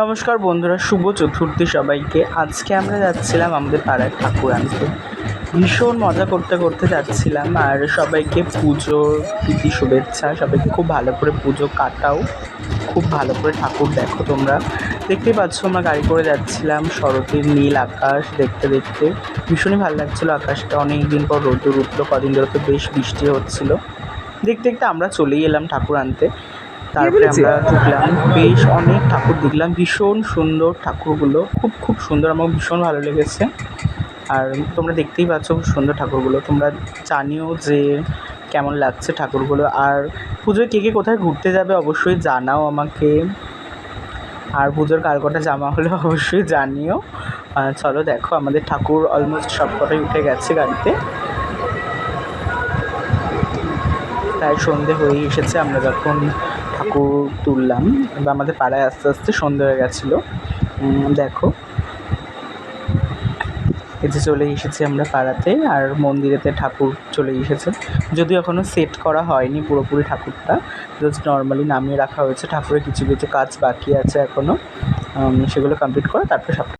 নমস্কার বন্ধুরা, শুভ চতুর্থী সবাইকে। আজকে আমরা যাচ্ছিলাম আমাদের পাড়ায় ঠাকুর আনতে। ভীষণ মজা করতে করতে যাচ্ছিলাম, আর সবাইকে পুজোর প্রীতি শুভেচ্ছা, সবাইকে খুব ভালো করে পুজো কাটাও। খুব ভালো করে ঠাকুর দেখো তোমরা। দেখতেই পাচ্ছ আমরা গাড়ি করে যাচ্ছিলাম, শরতের নীল আকাশ দেখতে দেখতে। ভীষণই ভালো লাগছিল আকাশটা অনেক দিন পর রোদ্দুর উঠল, কদিন ধরে তো বেশ বৃষ্টি হচ্ছিল। দেখতে দেখতে আমরা চলেই এলাম ঠাকুর আনতে। তারপরে? আমরা ঢুকলাম বেশ অনেক ঠাকুর দেখলাম ভীষণ সুন্দর ঠাকুরগুলো খুব খুব সুন্দর আমার ভীষণ ভালো লেগেছে। আর তোমরা দেখতেই পাচ্ছ খুব সুন্দর ঠাকুরগুলো তোমরা জানিও যে কেমন লাগছে ঠাকুরগুলো। আর পুজোয় কে কে কোথায় ঘুরতে যাবে অবশ্যই জানাও আমাকে। আর পুজোর কার কটা জামা হলে অবশ্যই জানিও। চলো দেখো আমাদের ঠাকুর অলমোস্ট সব কটাই উঠে গেছে গাড়িতে। প্রায় সন্ধে হয়ে এসেছে আমরা যখন ঠাকুর তুললাম। বা আমাদের পাড়ায় আস্তে আস্তে সন্ধে হয়ে গেছিল। দেখো। যে চলে এসেছি আমরা পাড়াতে, আর মন্দিরেতে ঠাকুর চলে এসেছে। যদিও এখনও সেট করা হয়নি পুরোপুরি ঠাকুরটা। জাস্ট নর্মালি নামিয়ে রাখা হয়েছে। ঠাকুরের কিছু কিছু কাজ বাকি আছে এখনও সেগুলো কমপ্লিট করে তারপরে সব